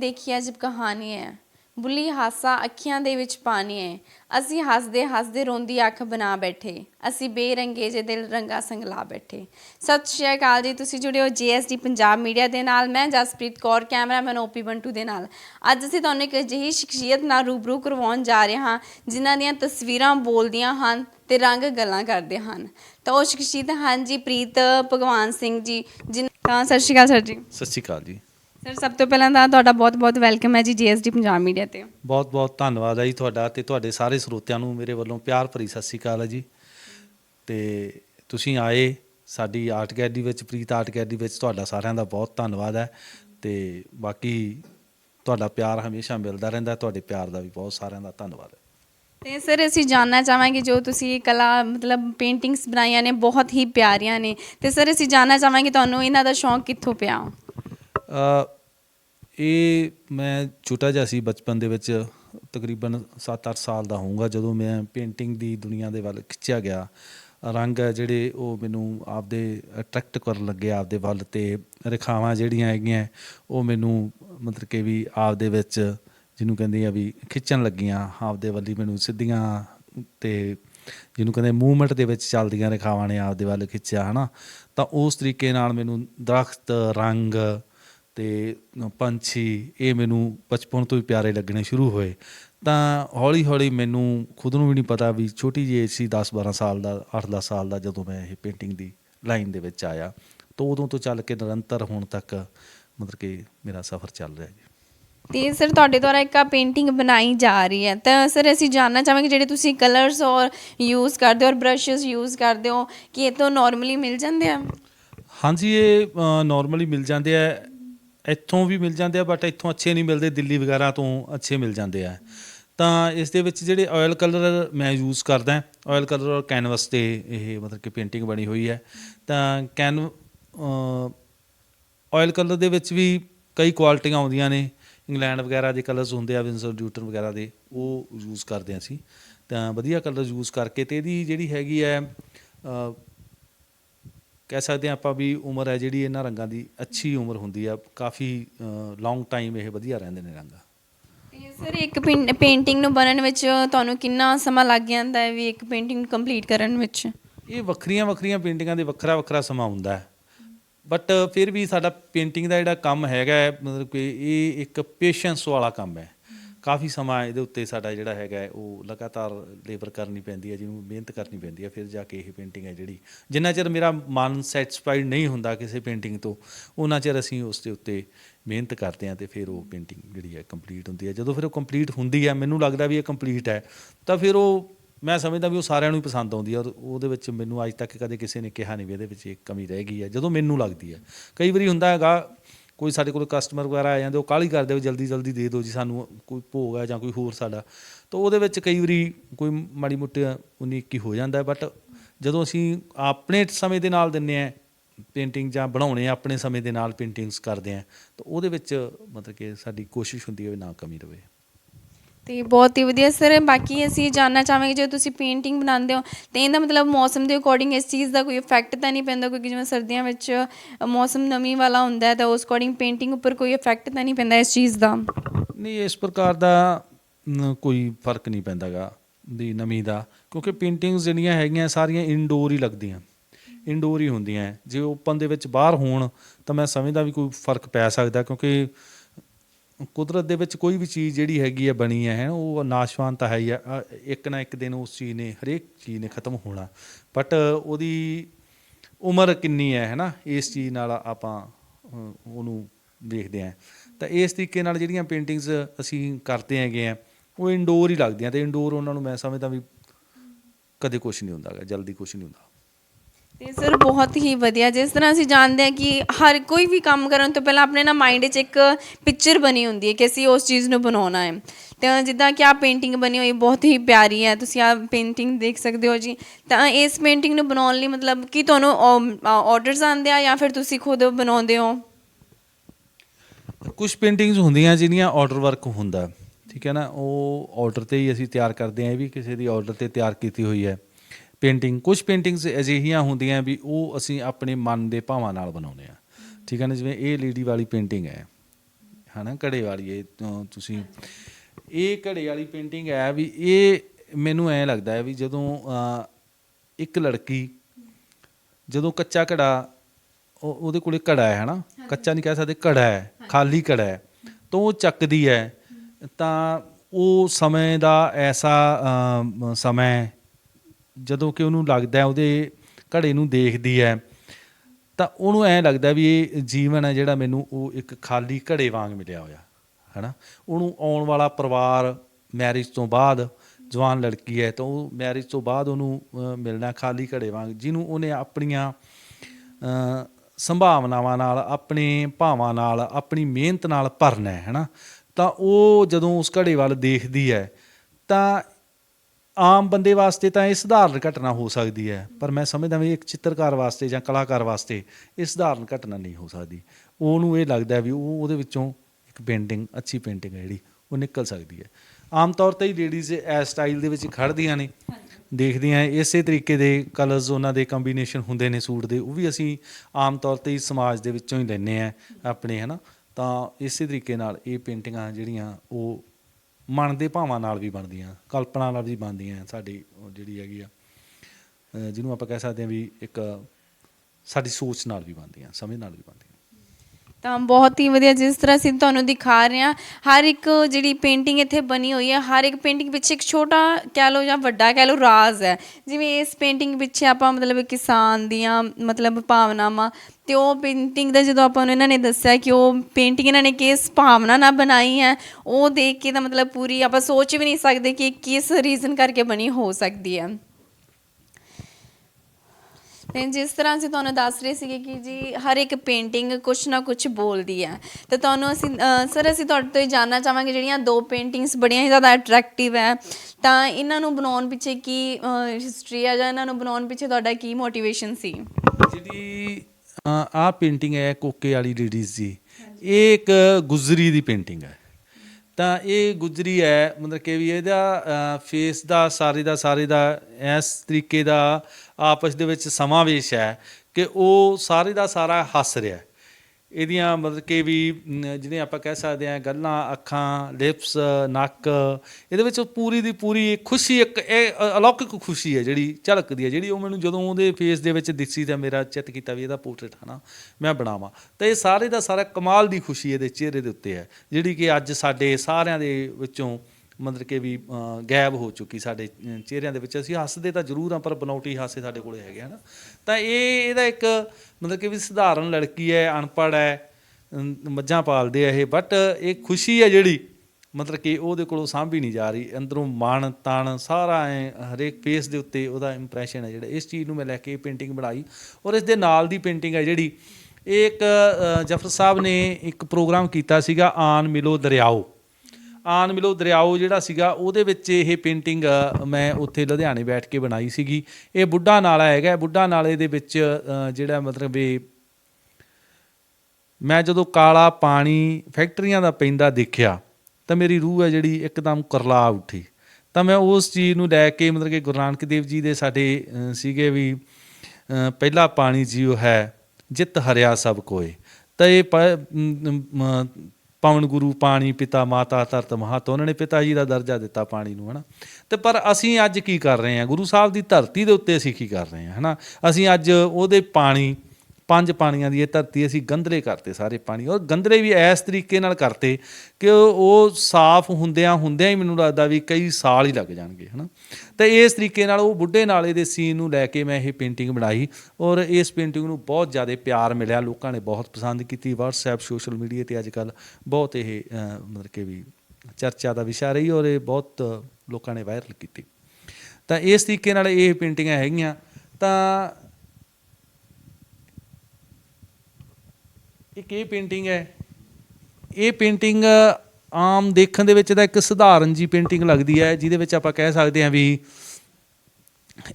ਦੇਖੀ ਅਜਬ ਕਹਾਣੀ ਹੈ। ਬੁੱਲੀ ਹਾਸਾ ਅੱਖੀਆਂ ਦੇ ਵਿੱਚ ਪਾਣੀ ਹੈ। ਅਸੀਂ ਹੱਸਦੇ ਹੱਸਦੇ ਰੋਂਦੀ ਅੱਖ ਬਣਾ ਬੈਠੇ। ਅਸੀਂ ਬੇਰੰਗੇ ਜੇ ਦਿਲ ਰੰਗਾ ਸੰਗਲਾ ਬੈਠੇ। ਸਤਿ ਸ਼੍ਰੀ ਅਕਾਲ ਜੀ, ਤੁਸੀਂ ਜੁੜੇ ਹੋ ਜੀਐਸਡੀ ਪੰਜਾਬ ਮੀਡੀਆ ਦੇ ਨਾਲ। ਮੈਂ ਜਸਪ੍ਰੀਤ ਕੌਰ, ਕੈਮਰਾਮੈਨ ਓਪੀ ਬੰਟੂ ਦੇ ਨਾਲ। ਅੱਜ ਅਸੀਂ ਤੁਹਾਨੂੰ ਇੱਕ ਅਜਿਹੀ ਸ਼ਖਸੀਅਤ ਨਾਲ ਰੂਬਰੂ ਕਰਵਾਉਣ ਜਾ ਰਹੇ ਹਾਂ, ਜਿਨ੍ਹਾਂ ਦੀਆਂ ਤਸਵੀਰਾਂ ਬੋਲਦੀਆਂ ਹਨ ਤੇ ਰੰਗ ਗੱਲਾਂ ਕਰਦੇ ਹਨ। ਤਾਂ ਉਹ ਸ਼ਖਸੀਅਤ ਹਨ ਜੀ, ਪ੍ਰੀਤ ਭਗਵਾਨ ਸਿੰਘ ਜੀ, ਜਿਨ੍ਹਾਂ ਸਤਿ ਸ਼੍ਰੀ ਅਕਾਲ ਸਰ ਜੀ। ਸਤਿ ਸ਼੍ਰੀ ਅਕਾਲ ਜੀ। ਸਰ ਸਭ ਤੋਂ ਪਹਿਲਾਂ ਤਾਂ ਤੁਹਾਡਾ ਬਹੁਤ-ਬਹੁਤ ਵੈਲਕਮ ਹੈ ਜੀ ਜੀਐਸਡੀ ਪੰਜਾਬ ਮੀਡੀਆ ਤੇ। ਬਹੁਤ ਬਹੁਤ ਧੰਨਵਾਦ ਹੈ ਜੀ ਤੁਹਾਡਾ ਤੇ ਤੁਹਾਡੇ ਸਾਰੇ ਸਰੋਤਿਆਂ ਨੂੰ ਮੇਰੇ ਵੱਲੋਂ ਪਿਆਰ ਭਰੀ ਸਤਿ ਸ਼੍ਰੀ ਅਕਾਲ ਹੈ ਜੀ। ਤੇ ਤੁਸੀਂ ਆਏ ਸਾਡੀ ਆਰਟ ਗੈਲਰੀ ਵਿੱਚ ਪ੍ਰੀਤ ਆਰਟ ਗੈਲਰੀ ਵਿੱਚ ਤੁਹਾਡਾ ਸਾਰਿਆਂ ਦਾ ਬਹੁਤ ਧੰਨਵਾਦ ਹੈ। ਤੇ ਬਾਕੀ ਤੁਹਾਡਾ ਪਿਆਰ ਹਮੇਸ਼ਾ ਮਿਲਦਾ ਰਹਿੰਦਾ ਤੁਹਾਡੇ ਪਿਆਰ ਦਾ ਵੀ ਬਹੁਤ ਸਾਰਿਆਂ ਦਾ ਧੰਨਵਾਦ ਹੈ। ਤੇ ਸਰ ਅਸੀਂ ਜਾਨਣਾ ਚਾਹਾਂਗੇ ਜੋ ਤੁਸੀਂ ਕਲਾ ਮਤਲਬ ਪੇਂਟਿੰਗਸ ਬਣਾਈਆਂ ਨੇ ਬਹੁਤ ਹੀ ਪਿਆਰੀਆਂ ਨੇ। ਤੇ ਸਰ ਅਸੀਂ ਜਾਨਣਾ ਚਾਹਾਂਗੇ ਤੁਹਾਨੂੰ ਇਹਨਾਂ ਦਾ ਸ਼ੌਂਕ ਕਿੱਥੋਂ ਪਿਆ? ਇਹ ਮੈਂ ਛੋਟਾ ਜਿਹਾ ਸੀ ਬਚਪਨ ਦੇ ਵਿੱਚ, ਤਕਰੀਬਨ 7-8 ਸਾਲ ਦਾ ਹੋਊਗਾ ਜਦੋਂ ਮੈਂ ਪੇਂਟਿੰਗ ਦੀ ਦੁਨੀਆ ਦੇ ਵੱਲ ਖਿੱਚਿਆ ਗਿਆ। ਰੰਗ ਹੈ ਜਿਹੜੇ ਉਹ ਮੈਨੂੰ ਆਪਦੇ ਅਟਰੈਕਟ ਕਰਨ ਲੱਗੇ, ਆਪਦੇ ਵੱਲ ਤੇ ਰੇਖਾਵਾਂ ਜਿਹੜੀਆਂ ਹੈਗੀਆਂ, ਉਹ ਮੈਨੂੰ ਮਤਲਬ ਕਿ ਵੀ ਆਪਦੇ ਵਿੱਚ ਜਿਹਨੂੰ ਕਹਿੰਦੇ ਆ ਵੀ ਖਿੱਚਣ ਲੱਗੀਆਂ, ਆਪਦੇ ਵੱਲੀ ਮੈਨੂੰ ਸਿੱਧੀਆਂ ਤੇ ਜਿਹਨੂੰ ਕਹਿੰਦੇ ਮੂਵਮੈਂਟ ਦੇ ਵਿੱਚ ਚੱਲਦੀਆਂ ਰੇਖਾਵਾਂ ਨੇ ਆਪਦੇ ਵੱਲ ਖਿੱਚਿਆ, ਹਨਾ? ਤਾਂ ਉਸ ਤਰੀਕੇ ਨਾਲ ਮੈਨੂੰ ਦਰਖਤ, ਰੰਗ ਤੇ ਪੰਛੀ ਇਹ ਮੈਨੂੰ ਬਚਪਨ ਤੋਂ ਹੀ ਪਿਆਰੇ ਲੱਗਣੇ ਸ਼ੁਰੂ ਹੋਏ। ਤਾਂ ਹੌਲੀ ਹੌਲੀ ਮੈਨੂੰ ਖੁਦ ਨੂੰ ਵੀ ਨਹੀਂ ਪਤਾ ਵੀ ਛੋਟੀ ਜਿਹੀ ਸੀ 10 12 ਸਾਲ ਦਾ 8 10 ਸਾਲ ਦਾ ਜਦੋਂ ਮੈਂ ਇਹ ਪੇਂਟਿੰਗ ਦੀ ਲਾਈਨ ਦੇ ਵਿੱਚ ਆਇਆ। ਤਾਂ ਉਦੋਂ ਤੋਂ ਚੱਲ ਕੇ ਨਿਰੰਤਰ ਹੁਣ ਤੱਕ ਮਤਲਬ ਕਿ ਮੇਰਾ ਸਫ਼ਰ ਚੱਲ ਰਿਹਾ ਜੀ। ਤੇ ਸਰ ਤੁਹਾਡੇ ਦੁਆਰਾ ਇੱਕ ਆ ਪੇਂਟਿੰਗ ਬਣਾਈ ਜਾ ਰਹੀ ਹੈ। ਤਾਂ ਸਰ ਅਸੀਂ ਜਾਨਣਾ ਚਾਹਾਂਗੇ ਜਿਹੜੇ ਤੁਸੀਂ ਕਲਰਸ ਔਰ ਯੂਜ਼ ਕਰਦੇ ਹੋ ਔਰ ਬ੍ਰਸ਼ਸ ਯੂਜ਼ ਕਰਦੇ ਹੋ ਕਿ ਇਹ ਤੋਂ ਨਾਰਮਲੀ ਮਿਲ ਜਾਂਦੇ ਆ? ਹਾਂਜੀ ਇਹ ਨਾਰਮਲੀ ਮਿਲ ਜਾਂਦੇ ਆ। ਇੱਥੋਂ ਵੀ ਮਿਲ ਜਾਂਦੇ ਆ ਬਟ ਇੱਥੋਂ ਅੱਛੇ ਨਹੀਂ ਮਿਲਦੇ, ਦਿੱਲੀ ਵਗੈਰਾ ਤੋਂ ਅੱਛੇ ਮਿਲ ਜਾਂਦੇ ਆ। ਤਾਂ ਇਸ ਦੇ ਵਿੱਚ ਜਿਹੜੇ ਆਇਲ ਕਲਰ ਮੈਂ ਯੂਜ਼ ਕਰਦਾ ਆਇਲ ਕਲਰ ਔਰ ਕੈਨਵਸ ਤੇ ਇਹ ਮਤਲਬ ਕਿ ਪੇਂਟਿੰਗ ਬਣੀ ਹੋਈ ਹੈ। ਤਾਂ ਕੈਨ ਆਇਲ ਕਲਰ ਦੇ ਵਿੱਚ ਵੀ ਕਈ ਕੁਆਲਿਟੀਆਂ ਆਉਂਦੀਆਂ ਨੇ। ਇੰਗਲੈਂਡ ਵਗੈਰਾ ਦੇ ਕਲਰਸ ਹੁੰਦੇ ਆ, ਵਿੰਸਰ ਡਿਊਟਰ ਵਗੈਰਾ ਦੇ, ਉਹ ਯੂਜ਼ ਕਰਦੇ ਹਾਂ ਅਸੀਂ। ਤਾਂ ਵਧੀਆ ਕਲਰ ਯੂਜ਼ ਕਰਕੇ ਤੇ ਇਹਦੀ ਜਿਹੜੀ ਹੈਗੀ ਹੈ ਕਹਿ ਸਕਦੇ ਹਾਂ ਆਪਾਂ ਵੀ ਉਮਰ ਹੈ ਜਿਹੜੀ ਇਹਨਾਂ ਰੰਗਾਂ ਦੀ ਅੱਛੀ ਉਮਰ ਹੁੰਦੀ ਆ ਕਾਫੀ ਲੌਂਗ ਟਾਈਮ ਇਹ ਵਧੀਆ ਰਹਿੰਦੇ ਨੇ ਰੰਗ। ਤੇ ਸਰ ਇੱਕ ਪੇਂਟਿੰਗ ਨੂੰ ਬਣਨ ਵਿੱਚ ਤੁਹਾਨੂੰ ਕਿੰਨਾ ਸਮਾਂ ਲੱਗ ਜਾਂਦਾ ਹੈ ਵੀ ਇੱਕ ਪੇਂਟਿੰਗ ਕੰਪਲੀਟ ਕਰਨ ਵਿੱਚ? ਇਹ ਵੱਖਰੀਆਂ ਵੱਖਰੀਆਂ ਪੇਂਟਿੰਗਾਂ ਦੇ ਵੱਖਰਾ ਵੱਖਰਾ ਸਮਾਂ ਹੁੰਦਾ ਹੈ। ਬਟ ਫਿਰ ਵੀ ਸਾਡਾ ਪੇਂਟਿੰਗ ਦਾ ਜਿਹੜਾ ਕੰਮ ਹੈਗਾ ਮਤਲਬ ਕਿ ਇਹ ਇੱਕ ਪੇਸ਼ੈਂਸ ਵਾਲਾ ਕੰਮ ਹੈ। ਕਾਫੀ ਸਮਾਂ ਇਹਦੇ ਉੱਤੇ ਸਾਡਾ ਜਿਹੜਾ ਹੈਗਾ ਉਹ ਲਗਾਤਾਰ ਲੇਬਰ ਕਰਨੀ ਪੈਂਦੀ ਹੈ, ਜਿਹਨੂੰ ਮਿਹਨਤ ਕਰਨੀ ਪੈਂਦੀ ਹੈ, ਫਿਰ ਜਾ ਕੇ ਇਹ ਪੇਂਟਿੰਗ ਹੈ ਜਿਹੜੀ। ਜਿੰਨਾ ਚਿਰ ਮੇਰਾ ਮਨ ਸੈਟੀਸਫਾਈਡ ਨਹੀਂ ਹੁੰਦਾ ਕਿਸੇ ਪੇਂਟਿੰਗ ਤੋਂ ਉਹਨਾਂ ਚਿਰ ਅਸੀਂ ਉਸ ਦੇ ਉੱਤੇ ਮਿਹਨਤ ਕਰਦੇ ਹਾਂ ਤੇ ਫਿਰ ਉਹ ਪੇਂਟਿੰਗ ਜਿਹੜੀ ਹੈ ਕੰਪਲੀਟ ਹੁੰਦੀ ਹੈ। ਜਦੋਂ ਫਿਰ ਉਹ ਕੰਪਲੀਟ ਹੁੰਦੀ ਹੈ, ਮੈਨੂੰ ਲੱਗਦਾ ਵੀ ਇਹ ਕੰਪਲੀਟ ਹੈ, ਤਾਂ ਫਿਰ ਉਹ ਮੈਂ ਸਮਝਦਾ ਵੀ ਉਹ ਸਾਰਿਆਂ ਨੂੰ ਹੀ ਪਸੰਦ ਆਉਂਦੀ ਹੈ ਔਰ ਉਹਦੇ ਵਿੱਚ ਮੈਨੂੰ ਅੱਜ ਤੱਕ ਕਦੇ ਕਿਸੇ ਨੇ ਕਿਹਾ ਨਹੀਂ ਵੀ ਇਹਦੇ ਵਿੱਚ ਇੱਕ ਕਮੀ ਰਹਿ ਗਈ ਹੈ, ਜਦੋਂ ਮੈਨੂੰ ਲੱਗਦੀ ਹੈ। ਕਈ ਵਾਰੀ ਹੁੰਦਾ ਹੈਗਾ ਕੋਈ ਸਾਡੇ ਕੋਲ ਕਸਟਮਰ ਵਗੈਰਾ ਆ ਜਾਂਦੇ, ਉਹ ਕਾਹਲੀ ਕਰਦੇ ਵੀ ਜਲਦੀ ਜਲਦੀ ਦੇ ਦਿਓ ਜੀ, ਸਾਨੂੰ ਕੋਈ ਭੋਗ ਹੈ ਜਾਂ ਕੋਈ ਹੋਰ ਸਾਡਾ। ਤਾਂ ਉਹਦੇ ਵਿੱਚ ਕਈ ਵਾਰੀ ਕੋਈ ਮਾੜੀ ਮੋਟੀ ਉਨੀ ਇੱਕੀ ਹੋ ਜਾਂਦਾ ਬਟ ਜਦੋਂ ਅਸੀਂ ਆਪਣੇ ਸਮੇਂ ਦੇ ਨਾਲ ਦਿੰਨੇ ਆ ਪੇਂਟਿੰਗ ਜਾਂ ਬਣਾਉਣੇ ਆ, ਆਪਣੇ ਸਮੇਂ ਦੇ ਨਾਲ ਪੇਂਟਿੰਗਸ ਕਰਦੇ ਆ ਤਾਂ ਉਹਦੇ ਵਿੱਚ ਮਤਲਬ ਕਿ ਸਾਡੀ ਕੋਸ਼ਿਸ਼ ਹੁੰਦੀ ਹੈ ਵੀ ਨਾ ਕਮੀ ਰਵੇ। ਤੇ ਬਹੁਤ ਹੀ ਵਧੀਆ ਸਰ, ਬਾਕੀ ਅਸੀਂ ਜਾਨਣਾ ਚਾਹਾਂਗੇ ਜੇ ਤੁਸੀਂ ਪੇਂਟਿੰਗ ਬਣਾਉਂਦੇ ਹੋ, ਤੇ ਇਹਦਾ ਮਤਲਬ ਮੌਸਮ ਦੇ ਅਕੋਰਡਿੰਗ ਇਸ ਚੀਜ਼ ਦਾ ਕੋਈ ਇਫੈਕਟ ਤਾਂ ਨਹੀਂ ਪੈਂਦਾ, ਕਿਉਂਕਿ ਜਿਵੇਂ ਸਰਦੀਆਂ ਵਿੱਚ ਮੌਸਮ ਨਮੀ ਵਾਲਾ ਹੁੰਦਾ ਹੈ, ਤਾਂ ਉਸ ਅਕੋਰਡਿੰਗ ਪੇਂਟਿੰਗ ਉੱਪਰ ਕੋਈ ਇਫੈਕਟ ਤਾਂ ਨਹੀਂ ਪੈਂਦਾ ਇਸ ਚੀਜ਼ ਦਾ ਨਹੀਂ, ਇਸ ਪ੍ਰਕਾਰ ਦਾ ਕੋਈ ਫ਼ਰਕ ਨਹੀਂ ਪੈਂਦਾਗਾ ਦੀ ਨਮੀ ਦਾ, ਕਿਉਂਕਿ ਪੇਂਟਿੰਗਸ ਜਿਹੜੀਆਂ ਹੈਗੀਆਂ, ਸਾਰੀਆਂ ਇਨਡੋਰ ਹੀ ਲੱਗਦੀਆਂ ਇਨਡੋਰ ਹੀ ਹੁੰਦੀਆਂ ਹੈ। ਜੇ ਓਪਨ ਦੇ ਵਿੱਚ ਬਾਹਰ ਹੋਣ, ਤਾਂ ਮੈਂ ਸਮਝਦਾ ਵੀ ਕੋਈ ਫ਼ਰਕ ਪੈ ਸਕਦਾ, ਕਿਉਂਕਿ ਕੁਦਰਤ ਦੇ ਵਿੱਚ ਕੋਈ ਵੀ ਚੀਜ਼ ਜਿਹੜੀ ਹੈਗੀ ਹੈ ਬਣੀ ਹੈ ਹੈ, ਉਹ ਨਾਸ਼ਵਾਨ ਤਾਂ ਹੈ ਹੀ ਆ। ਇੱਕ ਨਾ ਇੱਕ ਦਿਨ ਉਸ ਚੀਜ਼ ਨੇ, ਹਰੇਕ ਚੀਜ਼ ਨੇ ਖਤਮ ਹੋਣਾ। ਬਟ ਉਹਦੀ ਉਮਰ ਕਿੰਨੀ ਹੈ, ਹੈਨਾ? ਇਸ ਚੀਜ਼ ਨਾਲ ਆਪਾਂ ਉਹਨੂੰ ਦੇਖਦੇ ਹਾਂ। ਤਾਂ ਇਸ ਤਰੀਕੇ ਨਾਲ ਜਿਹੜੀਆਂ ਪੇਂਟਿੰਗਸ ਅਸੀਂ ਕਰਦੇ ਹੈਗੇ ਆ ਉਹ ਇਨਡੋਰ ਹੀ ਲੱਗਦੀਆਂ। ਤੇ ਇਨਡੋਰ ਉਹਨਾਂ ਨੂੰ ਮੈਂ ਸਮਝਦਾ ਵੀ ਕਦੇ ਕੁਝ ਨਹੀਂ ਹੁੰਦਾਗਾ ਜਲਦੀ ਕੁਝ ਨਹੀਂ ਹੁੰਦਾ। ਤੇ ਸਰ ਬਹੁਤ ਹੀ ਵਧੀਆ। ਜਿਸ ਤਰ੍ਹਾਂ ਅਸੀਂ ਜਾਣਦੇ ਹਾਂ ਕਿ ਹਰ ਕੋਈ ਵੀ ਕੰਮ ਕਰਨ ਤੋਂ ਪਹਿਲਾਂ ਆਪਣੇ ਨਾ ਮਾਈਂਡ 'ਚ ਇੱਕ ਪਿਕਚਰ ਬਣੀ ਹੁੰਦੀ ਹੈ ਕਿ ਅਸੀਂ ਉਸ ਚੀਜ਼ ਨੂੰ ਬਣਾਉਣਾ ਹੈ। ਤੇ ਜਿੱਦਾਂ ਕਿ ਆ ਪੇਂਟਿੰਗ ਬਣੀ ਹੋਈ ਬਹੁਤ ਹੀ ਪਿਆਰੀ ਹੈ। ਤੁਸੀਂ ਆ ਪੇਂਟਿੰਗ ਦੇਖ ਸਕਦੇ ਹੋ ਜੀ। ਤਾਂ ਇਸ ਪੇਂਟਿੰਗ ਨੂੰ ਬਣਾਉਣ ਲਈ ਮਤਲਬ ਕਿ ਤੁਹਾਨੂੰ ਆਰਡਰਸ ਆਉਂਦੇ ਆ ਜਾਂ ਫਿਰ ਤੁਸੀਂ ਖੁਦ ਬਣਾਉਂਦੇ ਹੋ? ਕੁਝ ਪੇਂਟਿੰਗਸ ਹੁੰਦੀਆਂ ਜਿਹੜੀਆਂ ਆਰਡਰ ਵਰਕ ਹੁੰਦਾ। ਠੀਕ ਹੈ ਨਾ? ਉਹ ਆਰਡਰ ਤੇ ਹੀ ਅਸੀਂ ਤਿਆਰ ਕਰਦੇ ਹਾਂ। ਇਹ ਵੀ ਕਿਸੇ ਦੀ ਆਰਡਰ ਤੇ ਤਿਆਰ ਕੀਤੀ ਹੋਈ ਹੈ। ਪੇਂਟਿੰਗ ਕੁਝ ਪੇਂਟਿੰਗਸ ਅਜਿਹੀਆਂ ਹੁੰਦੀਆਂ ਵੀ ਉਹ ਅਸੀਂ ਆਪਣੇ ਮਨ ਦੇ ਭਾਵਾਂ ਨਾਲ ਬਣਾਉਂਦੇ ਆ ਠੀਕ ਹੈ ਨਾ? ਜਿਵੇਂ ਇਹ ਲੇਡੀ ਵਾਲੀ ਪੇਂਟਿੰਗ ਹੈ। ਹਨਾ? ਘੜੇ ਵਾਲੀ ਇਹ ਤੁਸੀਂ ਇਹ ਘੜੇ ਵਾਲੀ ਪੇਂਟਿੰਗ ਹੈ ਵੀ ਇਹ ਮੈਨੂੰ ਐ ਲੱਗਦਾ ਹੈ ਵੀ ਜਦੋਂ ਇੱਕ ਲੜਕੀ ਜਦੋਂ ਕੱਚਾ ਘੜਾ ਉਹ- ਉਹਦੇ ਕੋਲੇ ਘੜਾ ਹੈ ਹਨਾ? ਕੱਚਾ ਨਹੀਂ ਕਹਿ ਸਕਦੇ ਘੜਾ ਹੈ ਖਾਲੀ ਘੜਾ ਹੈ। ਤਾਂ ਉਹ ਚੱਕਦੀ ਹੈ। ਤਾਂ ਉਹ ਸਮੇਂ ਦਾ ਐਸਾ ਸਮਾਂ ਜਦੋਂ ਕਿ ਉਹਨੂੰ ਲੱਗਦਾ ਉਹਦੇ ਘੜੇ ਨੂੰ ਦੇਖਦੀ ਹੈ, ਤਾਂ ਉਹਨੂੰ ਐ ਲੱਗਦਾ ਵੀ ਇਹ ਜੀਵਨ ਹੈ ਜਿਹੜਾ ਮੈਨੂੰ ਉਹ ਇੱਕ ਖਾਲੀ ਘੜੇ ਵਾਂਗ ਮਿਲਿਆ ਹੋਇਆ, ਹਨਾ? ਉਹਨੂੰ ਆਉਣ ਵਾਲਾ ਪਰਿਵਾਰ ਮੈਰਿਜ ਤੋਂ ਬਾਅਦ ਜਵਾਨ ਲੜਕੀ ਹੈ, ਤਾਂ ਉਹ ਮੈਰਿਜ ਤੋਂ ਬਾਅਦ ਉਹਨੂੰ ਮਿਲਣਾ ਖਾਲੀ ਘੜੇ ਵਾਂਗ, ਜਿਹਨੂੰ ਉਹਨੇ ਆਪਣੀਆਂ ਸੰਭਾਵਨਾਵਾਂ ਨਾਲ, ਆਪਣੇ ਭਾਵਾਂ ਨਾਲ, ਆਪਣੀ ਮਿਹਨਤ ਨਾਲ ਭਰਨਾ ਹੈ, ਹਨਾ? ਤਾਂ ਉਹ ਜਦੋਂ ਉਸ ਘੜੇ ਵੱਲ ਦੇਖਦੀ ਹੈ, ਤਾਂ ਆਮ ਬੰਦੇ ਵਾਸਤੇ ਤਾਂ ਇਹ ਸਧਾਰਨ ਘਟਨਾ ਹੋ ਸਕਦੀ ਹੈ ਪਰ ਮੈਂ ਸਮਝਦਾ ਵੀ ਇੱਕ ਚਿੱਤਰਕਾਰ ਵਾਸਤੇ ਜਾਂ ਕਲਾਕਾਰ ਵਾਸਤੇ ਇਹ ਸਧਾਰਨ ਘਟਨਾ ਨਹੀਂ ਹੋ ਸਕਦੀ। ਉਹਨੂੰ ਇਹ ਲੱਗਦਾ ਵੀ ਉਹ ਉਹਦੇ ਵਿੱਚੋਂ ਇੱਕ ਪੇਂਟਿੰਗ ਅੱਛੀ ਪੇਂਟਿੰਗ ਹੈ ਜਿਹੜੀ ਉਹ ਨਿਕਲ ਸਕਦੀ ਹੈ। ਆਮ ਤੌਰ ਤੇ ਹੀ ਲੇਡੀਜ਼ ਇਸ ਸਟਾਈਲ ਦੇ ਵਿੱਚ ਖੜਦੀਆਂ ਨੇ ਦੇਖਦੀਆਂ ਇਸੇ ਤਰੀਕੇ ਦੇ ਕਲਰਸ ਉਹਨਾਂ ਦੇ ਕੰਬੀਨੇਸ਼ਨ ਹੁੰਦੇ ਨੇ ਸੂਟ ਦੇ ਉਹ ਵੀ ਅਸੀਂ ਆਮ ਤੌਰ ਤੇ ਹੀ ਸਮਾਜ ਦੇ ਵਿੱਚੋਂ ਹੀ ਲੈਨੇ ਆ ਆਪਣੇ ਹਨਾ। ਤਾਂ ਇਸੇ ਤਰੀਕੇ ਨਾਲ ਇਹ ਪੇਂਟਿੰਗਾਂ ਜਿਹੜੀਆਂ ਉਹ ਮਨ ਦੇ ਭਾਵਾਂ ਨਾਲ ਵੀ ਬਣਦੀਆਂ, ਕਲਪਨਾ ਨਾਲ ਵੀ ਬਣਦੀਆਂ ਸਾਡੀ ਜਿਹੜੀ ਹੈਗੀ ਆ। ਜਿਹਨੂੰ ਆਪਾਂ ਕਹਿ ਸਕਦੇ ਹਾਂ ਵੀ ਇੱਕ ਸਾਡੀ ਸੋਚ ਨਾਲ ਵੀ ਬਣਦੀਆਂ, ਸਮਝ ਨਾਲ ਵੀ ਬਣਦੀਆਂ। ਤਾਂ ਬਹੁਤ ਹੀ ਵਧੀਆ ਜਿਸ ਤਰ੍ਹਾਂ ਅਸੀਂ ਤੁਹਾਨੂੰ ਦਿਖਾ ਰਹੇ ਹਾਂ। ਹਰ ਇੱਕ ਜਿਹੜੀ ਪੇਂਟਿੰਗ ਇੱਥੇ ਬਣੀ ਹੋਈ ਹੈ, ਹਰ ਇੱਕ ਪੇਂਟਿੰਗ ਪਿੱਛੇ ਇੱਕ ਛੋਟਾ ਕਹਿ ਲਓ ਜਾਂ ਵੱਡਾ ਕਹਿ ਲਓ ਰਾਜ਼ ਹੈ। ਜਿਵੇਂ ਇਸ ਪੇਂਟਿੰਗ ਪਿੱਛੇ ਆਪਾਂ ਮਤਲਬ ਕਿਸਾਨ ਦੀਆਂ ਮਤਲਬ ਭਾਵਨਾਵਾਂ ਤੇ ਉਹ ਪੇਂਟਿੰਗ ਦਾ ਜਦੋਂ ਆਪਾਂ ਨੂੰ ਇਹਨਾਂ ਨੇ ਦੱਸਿਆ ਕਿ ਉਹ ਪੇਂਟਿੰਗ ਇਹਨਾਂ ਨੇ ਕਿਸ ਭਾਵਨਾ ਨਾਲ ਬਣਾਈ ਹੈ, ਉਹ ਦੇਖ ਕੇ ਤਾਂ ਮਤਲਬ ਪੂਰੀ ਆਪਾਂ ਸੋਚ ਵੀ ਨਹੀਂ ਸਕਦੇ ਕਿ ਕਿਸ ਰੀਜ਼ਨ ਕਰਕੇ ਬਣੀ ਹੋ ਸਕਦੀ ਹੈ। ਤੇ ਜਿਸ ਤਰ੍ਹਾਂ ਅਸੀਂ ਤੁਹਾਨੂੰ ਦੱਸ ਰਹੇ ਸੀਗੇ ਕਿ ਜੀ ਹਰ ਇੱਕ ਪੇਂਟਿੰਗ ਕੁਛ ਨਾ ਕੁਛ ਬੋਲਦੀ ਹੈ। ਤੇ ਤੁਹਾਨੂੰ ਅਸੀਂ ਸਰ ਅਸੀਂ ਤੁਹਾਡੇ ਤੋਂ ਇਹ ਜਾਨਣਾ ਚਾਹਾਂਗੇ ਜਿਹੜੀਆਂ ਦੋ ਪੇਂਟਿੰਗਸ ਬੜੀਆਂ ਹੀ ਜ਼ਿਆਦਾ ਅਟਰੈਕਟਿਵ ਹੈ। ਤਾਂ ਇਹਨਾਂ ਨੂੰ ਬਣਾਉਣ ਪਿੱਛੇ ਕੀ ਹਿਸਟਰੀ ਹੈ ਜਾਂ ਇਹਨਾਂ ਨੂੰ ਬਣਾਉਣ ਪਿੱਛੇ ਤੁਹਾਡਾ ਕੀ ਮੋਟੀਵੇਸ਼ਨ ਸੀ? ਜਿਹੜੀ ਆ ਪੇਂਟਿੰਗ ਹੈ ਕੋਕੇ ਵਾਲੀ ਲੇਡੀਜ਼ ਦੀ, ਇਹ ਇੱਕ ਗੁਜਰੀ ਦੀ ਪੇਂਟਿੰਗ ਹੈ। ਤਾਂ ਇਹ ਗੁਜਰੀ ਹੈ, ਮਤਲਬ ਕਿ ਵੀ ਇਹਦਾ ਫੇਸ ਦਾ, ਸਾਰੇ ਦਾ ਸਾਰੇ ਦਾ ਇਸ ਤਰੀਕੇ ਦਾ ਆਪਸ ਦੇ ਵਿੱਚ ਸਮਾਵੇਸ਼ ਹੈ ਕਿ ਉਹ ਸਾਰੇ ਦਾ ਸਾਰਾ ਹੱਸ ਰਿਹਾ ਇਹਦੀਆਂ ਮਤਲਬ ਕਿ ਵੀ ਮ, ਜਿਹਨੇ ਆਪਾਂ ਕਹਿ ਸਕਦੇ ਹਾਂ ਗੱਲਾਂ ਅੱਖਾਂ ਲਿਪਸ ਨੱਕ ਇਹਦੇ ਵਿੱਚ ਪੂਰੀ ਦੀ ਪੂਰੀ ਖੁਸ਼ੀ ਇੱਕ ਇਹ ਅਲੌਕਿਕ ਖੁਸ਼ੀ ਹੈ ਜਿਹੜੀ ਝਲਕਦੀ ਹੈ ਜਿਹੜੀ ਉਹ ਮੈਨੂੰ ਜਦੋਂ ਉਹਦੇ ਫੇਸ ਦੇ ਵਿੱਚ ਦਿਸੀ ਤਾਂ ਮੇਰਾ ਚਿੱਤ ਕੀਤਾ ਵੀ ਇਹਦਾ ਪੋਰਟਰੇਟ ਹਨਾ ਮੈਂ ਬਣਾਵਾਂ। ਤਾਂ ਇਹ ਸਾਰੇ ਦਾ ਸਾਰਾ ਕਮਾਲ ਦੀ ਖੁਸ਼ੀ ਇਹਦੇ ਚਿਹਰੇ ਦੇ ਉੱਤੇ ਹੈ ਜਿਹੜੀ ਕਿ ਅੱਜ ਸਾਡੇ ਸਾਰਿਆਂ ਦੇ ਵਿੱਚੋਂ ਮਤਲਬ ਕਿ ਵੀ ਅ, ਗਾਇਬ ਹੋ ਚੁੱਕੀ ਸਾਡੇ ਚਿਹਰਿਆਂ ਦੇ ਵਿੱਚ। ਅਸੀਂ ਹੱਸਦੇ ਤਾਂ ਜ਼ਰੂਰ ਹਾਂ ਪਰ ਬਨੌਟੀ ਹਾਸੇ ਸਾਡੇ ਕੋਲੇ ਹੈਗੇ ਹਨ ਤਾਂ ਇਹ ਇਹਦਾ ਇੱਕ ਮਤਲਬ ਕਿ ਵੀ ਸਧਾਰਨ ਲੜਕੀ ਹੈ ਅਨਪੜ੍ਹ ਹੈ ਮੱਝਾਂ ਪਾਲਦੇ ਆ ਇਹ। ਬਟ ਇਹ ਖੁਸ਼ੀ ਹੈ ਜਿਹੜੀ ਮਤਲਬ ਕਿ ਉਹਦੇ ਕੋਲੋਂ ਸਾਂਭੀ ਨਹੀਂ ਜਾ ਰਹੀ। ਅੰਦਰੋਂ ਮਨ ਤਣ ਸਾਰਾ ਐ ਹਰੇਕ ਫੇਸ ਦੇ ਉੱਤੇ ਉਹਦਾ ਇੰਪ੍ਰੈਸ਼ਨ ਹੈ ਜਿਹੜਾ। ਇਸ ਚੀਜ਼ ਨੂੰ ਮੈਂ ਲੈ ਕੇ ਪੇਂਟਿੰਗ ਬਣਾਈ। ਔਰ ਇਸ ਦੇ ਨਾਲ ਦੀ ਪੇਂਟਿੰਗ ਹੈ ਜਿਹੜੀ ਇਹ ਇੱਕ ਜਫਰ ਸਾਹਿਬ ਨੇ ਇੱਕ ਪ੍ਰੋਗਰਾਮ ਕੀਤਾ ਸੀਗਾ ਆਨ ਮਿਲੋ ਦਰਿਆਓ। ਆਨ ਮਿਲੋ ਦਰਿਆਓ ਜਿਹੜਾ ਸੀਗਾ, ਉਹਦੇ ਵਿੱਚ ਇਹ ਪੇਂਟਿੰਗ ਮੈਂ ਉੱਥੇ ਲੁਧਿਆਣੇ ਬੈਠ ਕੇ ਬਣਾਈ ਸੀਗੀ। ਇਹ ਬੁੱਢਾ ਨਾਲਾ ਹੈਗਾ, ਬੁੱਢਾ ਨਾਲੇ ਦੇ ਵਿੱਚ ਜਿਹੜਾ ਮਤਲਬ ਵੀ ਮੈਂ ਜਦੋਂ ਕਾਲਾ ਪਾਣੀ ਫੈਕਟਰੀਆਂ ਦਾ ਪੈਂਦਾ ਦੇਖਿਆ, ਤਾਂ ਮੇਰੀ ਰੂਹ ਹੈ ਜਿਹੜੀ ਇੱਕਦਮ ਕਰਲਾ ਉੱਠੀ। ਤਾਂ ਮੈਂ ਉਸ ਚੀਜ਼ ਨੂੰ ਲੈ ਕੇ ਮਤਲਬ ਕਿ ਗੁਰੂ ਨਾਨਕ ਦੇਵ ਜੀ ਦੇ ਸਾਡੇ ਸੀਗੇ ਵੀ ਪਹਿਲਾ ਪਾਣੀ ਜੀਉ ਹੈ, ਜਿਤ ਹਰਿਆ ਸਭ ਕੋਏ। ਤਾਂ ਇਹ ਪ- ਪਵਨ ਗੁਰੂ, ਪਾਣੀ ਪਿਤਾ, ਮਾਤਾ, ਧਰਤ ਮਹਤ, ਉਹਨਾਂ ਨੇ ਪਿਤਾ ਜੀ ਦਾ ਦਰਜਾ ਦਿੱਤਾ ਪਾਣੀ ਨੂੰ, ਹਨਾ। ਤੇ ਪਰ ਅਸੀਂ ਅੱਜ ਕੀ ਕਰ ਰਹੇ ਹਾਂ? ਗੁਰੂ ਸਾਹਿਬ ਦੀ ਧਰਤੀ ਦੇ ਉੱਤੇ ਅਸੀਂ ਕੀ ਕਰ ਰਹੇ ਹਾਂ, ਹਨਾ? ਅਸੀਂ ਅੱਜ ਉਹਦੇ ਪਾਣੀ ਪੰਜ ਪਾਣੀਆਂ ਦੀ ਇਹ ਧਰਤੀ ਅਸੀਂ ਗੰਧਲੇ ਕਰਤੇ ਸਾਰੇ ਪਾਣੀ। ਔਰ ਗੰਧਲੇ ਵੀ ਇਸ ਤਰੀਕੇ ਨਾਲ ਕਰਤੇ ਕਿ ਉਹ ਸਾਫ਼ ਹੁੰਦਿਆਂ ਹੁੰਦਿਆਂ ਹੀ ਮੈਨੂੰ ਲੱਗਦਾ ਵੀ ਕਈ ਸਾਲ ਹੀ ਲੱਗ ਜਾਣਗੇ, ਹਨਾ। ਤਾਂ ਇਸ ਤਰੀਕੇ ਨਾਲ ਉਹ ਬੁੱਢੇ ਨਾਲੇ ਦੇ ਸੀਨ ਨੂੰ ਲੈ ਕੇ ਮੈਂ ਇਹ ਪੇਂਟਿੰਗ ਬਣਾਈ ਔਰ ਇਸ ਪੇਂਟਿੰਗ ਨੂੰ ਬਹੁਤ ਜ਼ਿਆਦਾ ਪਿਆਰ ਮਿਲਿਆ। ਲੋਕਾਂ ਨੇ ਬਹੁਤ ਪਸੰਦ ਕੀਤੀ। WhatsApp ਸੋਸ਼ਲ ਮੀਡੀਆ ਤੇ ਅੱਜ ਕੱਲ ਬਹੁਤ ਇਹ ਮਤਲਬ ਕਿ ਵੀ ਚਰਚਾ ਦਾ ਵਿਸ਼ਾ ਰਹੀ ਔਰ ਇਹ ਬਹੁਤ ਲੋਕਾਂ ਨੇ ਵਾਇਰਲ ਕੀਤੀ। ਤਾਂ ਇਸ ਤਰੀਕੇ ਨਾਲ ਇਹ ਪੇਂਟਿੰਗਾਂ ਹੈਗੀਆਂ। ਤਾਂ ਇੱਕ ਇਹ ਪੇਂਟਿੰਗ ਹੈ? ਇਹ ਪੇਂਟਿੰਗ ਆਮ ਦੇਖਣ ਦੇ ਵਿੱਚ ਤਾਂ ਇੱਕ ਸਧਾਰਨ ਜੀ ਪੇਂਟਿੰਗ ਲੱਗਦੀ ਹੈ, ਜਿਹਦੇ ਵਿੱਚ ਆਪਾਂ ਕਹਿ ਸਕਦੇ ਹਾਂ ਵੀ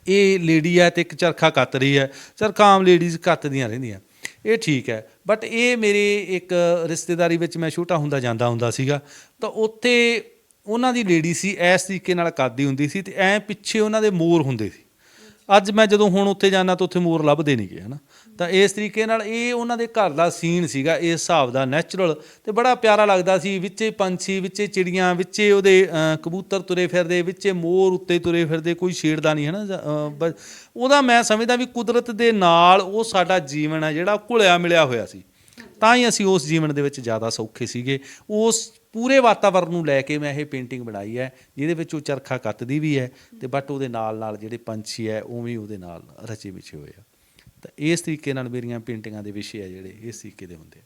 ਇਹ ਲੇਡੀ ਹੈ ਤੇ ਇੱਕ ਚਰਖਾ ਕੱਤ ਰਹੀ ਹੈ। ਚਰਖਾ ਆਮ ਲੇਡੀਜ਼ ਕੱਤਦੀਆਂ ਰਹਿੰਦੀਆਂ। ਇਹ ਠੀਕ ਹੈ। ਬਟ ਇਹ ਮੇਰੇ ਇੱਕ ਰਿਸ਼ਤੇਦਾਰੀ ਵਿੱਚ ਮੈਂ ਛੋਟਾ ਹੁੰਦਾ ਜਾਂਦਾ ਹੁੰਦਾ ਸੀਗਾ। ਤਾਂ ਉੱਥੇ ਉਹਨਾਂ ਦੀ ਲੇਡੀ ਸੀ, ਇਸ ਤਰੀਕੇ ਨਾਲ ਕੱਤਦੀ ਹੁੰਦੀ ਸੀ ਤੇ ਐ ਪਿੱਛੇ ਉਹਨਾਂ ਦੇ ਮੋਰ ਹੁੰਦੇ ਸੀ। ਅੱਜ ਮੈਂ ਜਦੋਂ ਹੁਣ ਉੱਥੇ ਜਾਣਾ ਤਾਂ ਉੱਥੇ ਮੋਰ ਲੱਭਦੇ ਨਹੀਂਗੇ ਹਨਾ। ਤਾਂ ਇਸ ਤਰੀਕੇ ਨਾਲ ਇਹ ਉਹਨਾਂ ਦੇ ਘਰ ਦਾ ਸੀਨ ਸੀਗਾ ਇਸ ਹਿਸਾਬ ਦਾ ਨੈਚੁਰਲ ਤੇ ਬੜਾ ਪਿਆਰਾ ਲੱਗਦਾ ਸੀ। ਵਿੱਚੇ ਪੰਛੀ ਵਿੱਚੇ ਚਿੜੀਆਂ ਵਿੱਚੇ ਉਹਦੇ ਕਬੂਤਰ ਤੁਰੇ ਫਿਰਦੇ ਵਿੱਚੇ ਮੋਰ ਉੱਤੇ ਤੁਰੇ ਫਿਰਦੇ ਕੋਈ ਛੇੜਦਾ ਨਹੀਂ ਹਨਾ। ਜਾਂ, ਬ- ਉਹਦਾ ਮੈਂ ਸਮਝਦਾ ਵੀ ਕੁਦਰਤ ਦੇ ਨਾਲ ਉਹ ਸਾਡਾ ਜੀਵਨ ਹੈ ਜਿਹੜਾ ਘੁਲਿਆ ਮਿਲਿਆ ਹੋਇਆ ਸੀ। ਤਾਂ ਹੀ ਅਸੀਂ ਉਸ ਜੀਵਨ ਦੇ ਵਿੱਚ ਜ਼ਿਆਦਾ ਸੌਖੇ ਸੀਗੇ। ਉਸ ਪੂਰੇ ਵਾਤਾਵਰਣ ਨੂੰ ਲੈ ਕੇ ਮੈਂ ਇਹ ਪੇਂਟਿੰਗ ਬਣਾਈ ਹੈ, ਜਿਹਦੇ ਵਿੱਚ ਉਹ ਚਰਖਾ ਕੱਤਦੀ ਵੀ ਹੈ ਤੇ ਬਟ ਉਹਦੇ ਨਾਲ ਨਾਲ ਜਿਹੜੇ ਪੰਛੀ ਹੈ ਉਵੇਂ ਹੀ ਉਹਦੇ ਨਾਲ ਰਚੇ ਵਿਛੇ ਹੋਏ ਆ। ਤਾਂ ਇਸ ਤਰੀਕੇ ਨਾਲ ਮੇਰੀਆਂ ਪੇਂਟਿੰਗਾਂ ਦੇ ਵਿਸ਼ੇ ਆ ਜਿਹੜੇ, ਇਸ ਤਰੀਕੇ ਦੇ ਹੁੰਦੇ ਆ।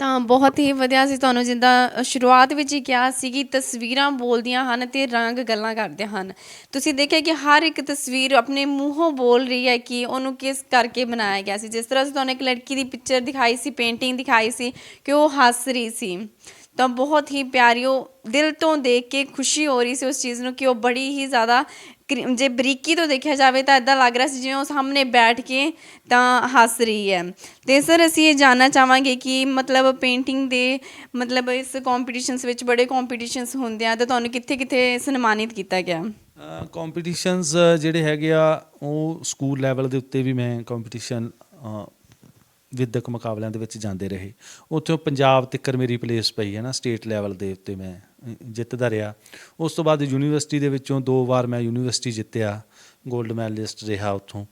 ਤਾਂ ਬਹੁਤ ਹੀ ਵਧੀਆ ਸੀ ਤੁਹਾਨੂੰ ਜਿੱਦਾਂ ਸ਼ੁਰੂਆਤ ਵਿੱਚ ਹੀ ਕਿਹਾ ਸੀ ਕਿ ਤਸਵੀਰਾਂ ਬੋਲਦੀਆਂ ਹਨ ਤੇ ਰੰਗ ਗੱਲਾਂ ਕਰਦੇ ਹਨ। ਤੁਸੀਂ ਦੇਖਿਆ ਕਿ ਹਰ ਇੱਕ ਤਸਵੀਰ ਆਪਣੇ ਮੂੰਹੋਂ ਬੋਲ ਰਹੀ ਹੈ ਕਿ ਉਹਨੂੰ ਕਿਸ ਕਰਕੇ ਬਣਾਇਆ ਗਿਆ ਸੀ? ਜਿਸ ਤਰ੍ਹਾਂ ਅਸੀਂ ਤੁਹਾਨੂੰ ਇੱਕ ਲੜਕੀ ਦੀ ਪਿਕਚਰ ਦਿਖਾਈ ਸੀ ਪੇਂਟਿੰਗ ਦਿਖਾਈ ਸੀ ਕਿ ਉਹ ਹੱਸ ਰਹੀ ਸੀ। ਤਾਂ ਬਹੁਤ ਹੀ ਪਿਆਰੀ ਉਹ ਦਿਲ ਤੋਂ ਦੇਖ ਕੇ ਖੁਸ਼ੀ ਹੋ ਰਹੀ ਸੀ ਉਸ ਚੀਜ਼ ਨੂੰ ਕਿ ਉਹ ਬੜੀ ਹੀ ਜ਼ਿਆਦਾ ਕਰੀ- ਜੇ ਬਰੀਕੀ ਤੋਂ ਦੇਖਿਆ ਜਾਵੇ ਤਾਂ ਇਦਾਂ ਲੱਗ ਰਿਹਾ ਸੀ ਜਿਵੇਂ ਉਹ ਸਾਹਮਣੇ ਬੈਠ ਕੇ ਤਾਂ ਹੱਸ ਰਹੀ ਹੈ। ਤੇ ਸਰ, ਅਸੀਂ ਇਹ ਜਾਨਣਾ ਚਾਹਾਂਗੇ ਕਿ ਮਤਲਬ ਪੇਂਟਿੰਗ ਦੇ ਮਤਲਬ ਇਸ ਕੰਪੀਟੀਸ਼ਨਸ ਵਿੱਚ ਬੜੇ ਕੰਪੀਟੀਸ਼ਨਸ ਹੁੰਦੇ ਆ ਤਾਂ ਤੁਹਾਨੂੰ ਕਿੱਥੇ ਕਿੱਥੇ ਸਨਮਾਨਿਤ ਕੀਤਾ ਗਿਆ? ਕੰਪੀਟੀਸ਼ਨਸ ਜਿਹੜੇ ਹੈਗੇ ਆ, ਉਹ ਸਕੂਲ ਲੈਵਲ ਦੇ ਉੱਤੇ ਵੀ ਮੈਂ ਕੰਪੀਟੀਸ਼ਨ ਵਿੱਦਿਅਕ ਮੁਕਾਬਲਿਆਂ ਦੇ ਵਿੱਚ ਜਾਂਦੇ ਰਹੇ। ਉੱਥੋਂ ਪੰਜਾਬ ਤੱਕਰ ਮੇਰੀ ਪਲੇਸ ਪਈ ਹੈ ਨਾ ਸਟੇਟ ਲੈਵਲ ਦੇ ਉੱਤੇ ਮੈਂ ਜਿੱਤਦਾ ਰਿਹਾ। ਉਸ ਤੋਂ ਬਾਅਦ ਯੂਨੀਵਰਸਿਟੀ ਦੇ ਵਿੱਚੋਂ ਦੋ ਵਾਰ ਮੈਂ ਯੂਨੀਵਰਸਿਟੀ ਜਿੱਤਿਆ 골ਡ ਮੈਡਲਿਸਟ ਰਿਹਾ ਉੱਥੋਂ।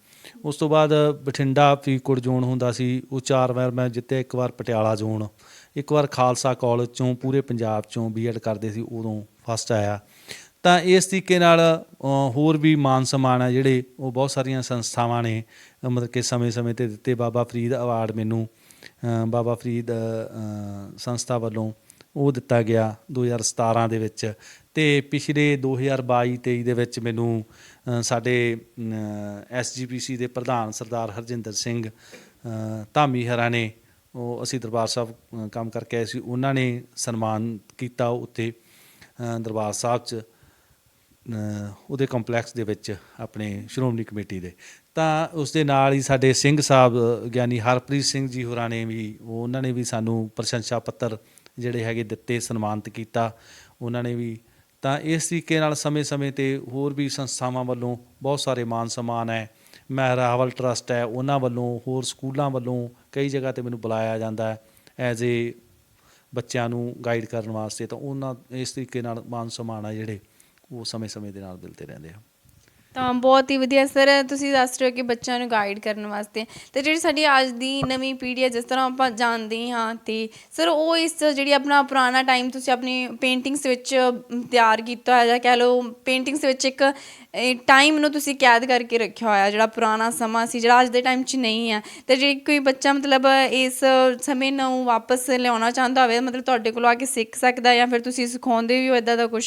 ਉਸ ਤੋਂ ਬਾਅਦ ਬਠਿੰਡਾ ਫਰੀਦਕੋਟ ਜ਼ੋਨ ਹੁੰਦਾ ਸੀ, ਉਹ ਚਾਰ ਵਾਰ ਮੈਂ ਜਿੱਤਿਆ, ਇੱਕ ਵਾਰ ਪਟਿਆਲਾ ਜ਼ੋਨ ਇੱਕ ਵਾਰ ਖਾਲਸਾ ਕਾਲਜ ਚੋਂ, ਪੂਰੇ ਪੰਜਾਬ ਚੋਂ ਬੀਐਡ ਕਰਦੇ ਸੀ, ਉਦੋਂ ਫਸਟ ਆਇਆ। ਤਾਂ ਇਸ ਤਰੀਕੇ ਨਾਲ ਹੋਰ ਵੀ ਮਾਨ ਸਨਮਾਨ ਆ ਜਿਹੜੇ ਉਹ ਬਹੁਤ ਸਾਰੀਆਂ ਸੰਸਥਾਵਾਂ ਨੇ ਮਤਲਬ ਕਿ ਸਮੇਂ-ਸਮੇਂ ਤੇ ਦਿੱਤੇ। ਬਾਬਾ ਫਰੀਦ ਅਵਾਰਡ ਮੈਨੂੰ ਬਾਬਾ ਫਰੀਦ ਸੰਸਥਾ ਵੱਲੋਂ ਉਹ ਦਿੱਤਾ ਗਿਆ 2017 ਦੇ ਵਿੱਚ। ਤੇ ਪਿਛਲੇ 2022-23 ਦੇ ਵਿੱਚ ਮੈਨੂੰ ਅ, ਸਾਡੇ ਐਸਜੀਪੀਸੀ ਦੇ ਪ੍ਰਧਾਨ ਸਰਦਾਰ ਹਰਜਿੰਦਰ ਸਿੰਘ ਅ, ਧਾਮੀ ਹਰਾ ਨੇ ਉਹ ਅਸੀਂ ਦਰਬਾਰ ਸਾਹਿਬ ਕੰਮ ਕਰਕੇ ਆਏ ਸੀ। ਉਹਨਾਂ ਨੇ ਸਨਮਾਨ ਕੀਤਾ ਉੱਥੇ ਦਰਬਾਰ ਸਾਹਿਬ 'ਚ। ਉਹਦੇ ਕੰਪਲੈਕਸ ਦੇ ਵਿੱਚ ਆਪਣੇ ਸ਼੍ਰੋਮਣੀ ਕਮੇਟੀ ਦੇ। ਤਾਂ ਉਸ ਦੇ ਨਾਲ ਹੀ ਸਾਡੇ ਸਿੰਘ ਸਾਹਿਬ ਗਿਆਨੀ ਹਰਪ੍ਰੀਤ ਸਿੰਘ ਜੀ ਹੋਰਾਂ ਨੇ ਵੀ, ਉਹਨਾਂ ਨੇ ਵੀ ਸਾਨੂੰ ਪ੍ਰਸ਼ੰਸਾ ਪੱਤਰ ਜਿਹੜੇ ਹੈਗੇ ਦਿੱਤੇ, ਸਨਮਾਨਿਤ ਕੀਤਾ, ਉਹਨਾਂ ਨੇ ਵੀ। ਤਾਂ ਇਸ ਤਰੀਕੇ ਨਾਲ ਸਮੇਂ-ਸਮੇਂ ਤੇ ਹੋਰ ਵੀ ਸੰਸਥਾਵਾਂ ਵੱਲੋਂ ਬਹੁਤ ਸਾਰੇ ਮਾਨ ਸਨਮਾਨ ਹੈ। ਮਹਿਰਾਵਲ ਟਰਸਟ ਹੈ, ਉਹਨਾਂ ਵੱਲੋਂ, ਹੋਰ ਸਕੂਲਾਂ ਵੱਲੋਂ ਕਈ ਜਗ੍ਹਾ ਤੇ ਮੈਨੂੰ ਬੁਲਾਇਆ ਜਾਂਦਾ ਹੈ। ਐਜ਼ ਏ ਬੱਚਿਆਂ ਨੂੰ ਗਾਈਡ ਕਰਨ ਵਾਸਤੇ ਤਾਂ ਉਹਨਾਂ, ਇਸ ਤਰੀਕੇ ਨਾਲ ਮਾਨ ਸਨਮਾਨ ਆ ਜਿਹੜੇ। ਉਹ ਸਮੇਂ-ਸਮੇਂ ਦੇ ਨਾਲ ਮਿਲਦੇ ਰਹਿੰਦੇ ਆ। ਤਾਂ ਬਹੁਤ ਹੀ ਵਧੀਆ ਸਰ, ਤੁਸੀਂ ਦੱਸ ਰਹੇ ਹੋ ਕਿ ਬੱਚਿਆਂ ਨੂੰ ਗਾਈਡ ਕਰਨ ਵਾਸਤੇ। ਤੇ ਜਿਹੜੀ ਸਾਡੀ ਅੱਜ ਦੀ ਨਵੀਂ ਪੀੜ੍ਹੀ ਹੈ, ਜਿਸ ਤਰ੍ਹਾਂ ਆਪਾਂ ਜਾਣਦੇ ਹਾਂ ਤੇ ਸਰ, ਉਹ ਇਸ ਜਿਹੜੀ ਆਪਣਾ ਪੁਰਾਣਾ ਟਾਈਮ ਤੁਸੀਂ ਆਪਣੀ ਪੇਂਟਿੰਗਸ ਵਿੱਚ ਤਿਆਰ ਕੀਤਾ ਹੋਇਆ ਜਾਂ ਕਹਿ ਲਓ ਪੇਂਟਿੰਗਸ ਵਿੱਚ ਇੱਕ ਟਾਈਮ ਨੂੰ ਤੁਸੀਂ ਕੈਦ ਕਰਕੇ ਰੱਖਿਆ ਹੋਇਆ, ਜਿਹੜਾ ਪੁਰਾਣਾ ਸਮਾਂ ਸੀ, ਜਿਹੜਾ ਅੱਜ ਦੇ ਟਾਈਮ 'ਚ ਨਹੀਂ ਹੈ। ਤੇ ਜੇ ਕੋਈ ਬੱਚਾ ਮਤਲਬ ਇਸ ਸਮੇਂ ਨੂੰ ਵਾਪਸ ਲਿਆਉਣਾ ਚਾਹੁੰਦਾ ਹੋਵੇ, ਮਤਲਬ ਤੁਹਾਡੇ ਕੋਲੋਂ ਆ ਕੇ ਸਿੱਖ ਸਕਦਾ ਜਾਂ ਫਿਰ ਤੁਸੀਂ ਸਿਖਾਉਂਦੇ ਵੀ ਹੋ ਇਦਾਂ ਦਾ ਕੁਝ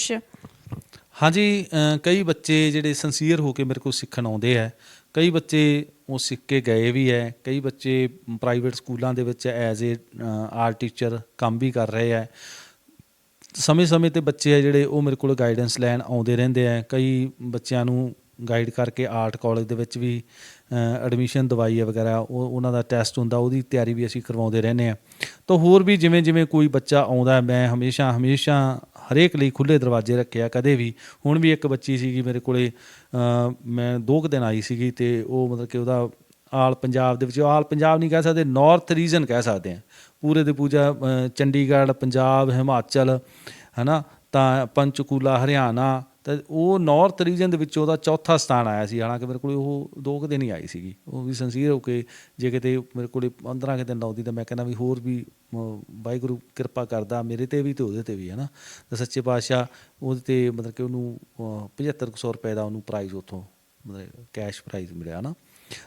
ਹਾਂਜੀ ਕਈ ਬੱਚੇ ਜਿਹੜੇ ਸੰਸੀਅਰ ਹੋ ਕੇ ਮੇਰੇ ਕੋਲ ਸਿੱਖਣ ਆਉਂਦੇ ਆ। ਕਈ ਬੱਚੇ ਉਹ ਸਿੱਖ ਕੇ ਗਏ ਵੀ ਹੈ ਕਈ ਬੱਚੇ ਪ੍ਰਾਈਵੇਟ ਸਕੂਲਾਂ ਦੇ ਵਿੱਚ ਐਜ਼ ਏ ਆਰਟ ਟੀਚਰ ਕੰਮ ਵੀ ਕਰ ਰਹੇ ਆ ਸਮੇਂ-ਸਮੇਂ ਤੇ ਬੱਚੇ ਆ ਜਿਹੜੇ ਉਹ ਮੇਰੇ ਕੋਲ ਗਾਈਡੈਂਸ ਲੈਣ ਆਉਂਦੇ ਰਹਿੰਦੇ ਆ ਕਈ ਬੱਚਿਆਂ ਨੂੰ ਗਾਈਡ ਕਰਕੇ ਆਰਟ ਕਾਲਜ ਦੇ ਵਿੱਚ ਵੀ ਐਡਮਿਸ਼ਨ ਦਵਾਈ ਹੈ ਵਗੈਰਾ, ਉਹ, ਉਹਨਾਂ ਦਾ ਟੈਸਟ ਹੁੰਦਾ, ਉਹਦੀ ਤਿਆਰੀ ਵੀ ਅਸੀਂ ਕਰਵਾਉਂਦੇ ਰਹਿੰਦੇ ਆ। ਤਾਂ ਹੋਰ ਵੀ ਜਿਵੇਂ ਜਿਵੇਂ ਕੋਈ ਬੱਚਾ ਆਉਂਦਾ, ਮੈਂ ਹਮੇਸ਼ਾ ਹਮੇਸ਼ਾ ਹਰੇਕ ਲਈ ਖੁੱਲੇ ਦਰਵਾਜ਼ੇ ਰੱਖਿਆ, ਕਦੇ ਵੀ। ਹੁਣ ਵੀ ਇੱਕ ਬੱਚੀ ਸੀਗੀ ਮੇਰੇ ਕੋਲੇ ਮੈਂ ਦੋ ਕੁ ਦਿਨ ਆਈ ਸੀਗੀ ਤੇ ਉਹ ਮਤਲਬ ਕਿ ਉਹਦਾ ਆਲ ਪੰਜਾਬ ਦੇ ਵਿੱਚ ਆਲ ਪੰਜਾਬ ਨਹੀਂ ਕਹਿ ਸਕਦੇ ਨਾਰਥ ਰੀਜਨ ਕਹਿ ਸਕਦੇ ਆ ਪੂਰੇ ਦੇ ਪੂਜਾ ਚੰਡੀਗੜ੍ਹ, ਪੰਜਾਬ, ਹਿਮਾਚਲ, ਹਨਾ? ਤਾਂ ਪੰਚਕੂਲਾ, ਹਰਿਆਣਾ ਤਾਂ ਉਹ ਨਾਰਥ ਰੀਜਨ ਦੇ ਵਿੱਚ ਉਹਦਾ ਚੌਥਾ ਸਥਾਨ ਆਇਆ ਸੀ ਹਾਲਾਂਕਿ ਮੇਰੇ ਕੋਲ ਉਹ ਦੋ ਕੁ ਦਿਨ ਹੀ ਆਈ ਸੀਗੀ। ਉਹ ਵੀ ਸੰਸੀਰ ਹੋ ਕੇ ਜੇ ਕਿਤੇ ਮੇਰੇ ਕੋਲੇ 15 ਕੁ ਦਿਨ ਲਾਉਂਦੀ ਤਾਂ ਮੈਂ ਕਹਿੰਦਾ ਵੀ ਹੋਰ ਵੀ ਵਾਹਿਗੁਰੂ ਕਿਰਪਾ ਕਰਦਾ ਮੇਰੇ ਤੇ ਵੀ ਤੇ ਉਹਦੇ ਤੇ ਵੀ ਹੈ ਨਾ? ਤਾਂ ਸੱਚੇ ਪਾਤਸ਼ਾਹ ਉਹਦੇ ਤੇ ਮਤਲਬ ਕਿ ਉਹਨੂੰ ਅ, 7500 ਰੁਪਏ ਦਾ ਉਹਨੂੰ ਪ੍ਰਾਈਜ਼ ਉੱਥੋਂ ਮਤਲਬ ਕੈਸ਼ ਪ੍ਰਾਈਜ਼ ਮਿਲਿਆ ਨਾ?